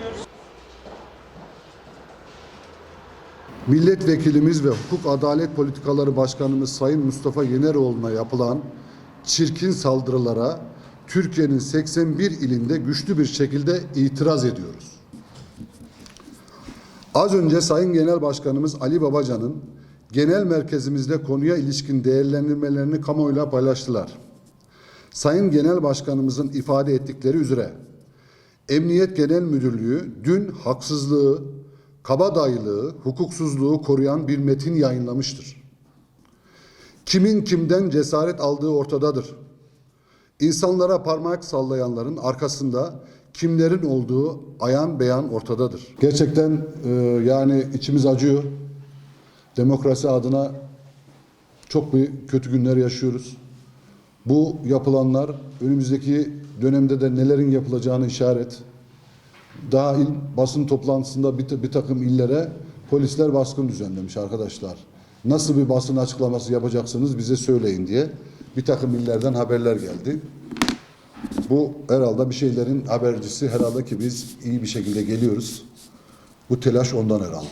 ediyoruz. Milletvekilimiz ve Hukuk Adalet Politikaları Başkanımız Sayın Mustafa Yeneroğlu'na yapılan çirkin saldırılara Türkiye'nin 81 ilinde güçlü bir şekilde itiraz ediyoruz. Az önce Sayın Genel Başkanımız Ali Babacan'ın genel merkezimizde konuya ilişkin değerlendirmelerini kamuoyuyla paylaştılar. Sayın Genel Başkanımızın ifade ettikleri üzere Emniyet Genel Müdürlüğü dün haksızlığı, kabadayılığı, hukuksuzluğu koruyan bir metin yayınlamıştır. Kimin kimden cesaret aldığı ortadadır. İnsanlara parmak sallayanların arkasında kimlerin olduğu ayan beyan ortadadır. Gerçekten e, yani içimiz acıyor. Demokrasi adına çok bir kötü günler yaşıyoruz. Bu yapılanlar önümüzdeki dönemde de nelerin yapılacağını işaret. Dahil basın toplantısında bir, bir takım illere polisler baskın düzenlemiş arkadaşlar. Nasıl bir basın açıklaması yapacaksınız bize söyleyin diye bir takım illerden haberler geldi. Bu herhalde bir şeylerin habercisi herhalde ki biz iyi bir şekilde geliyoruz. Bu telaş ondan herhalde.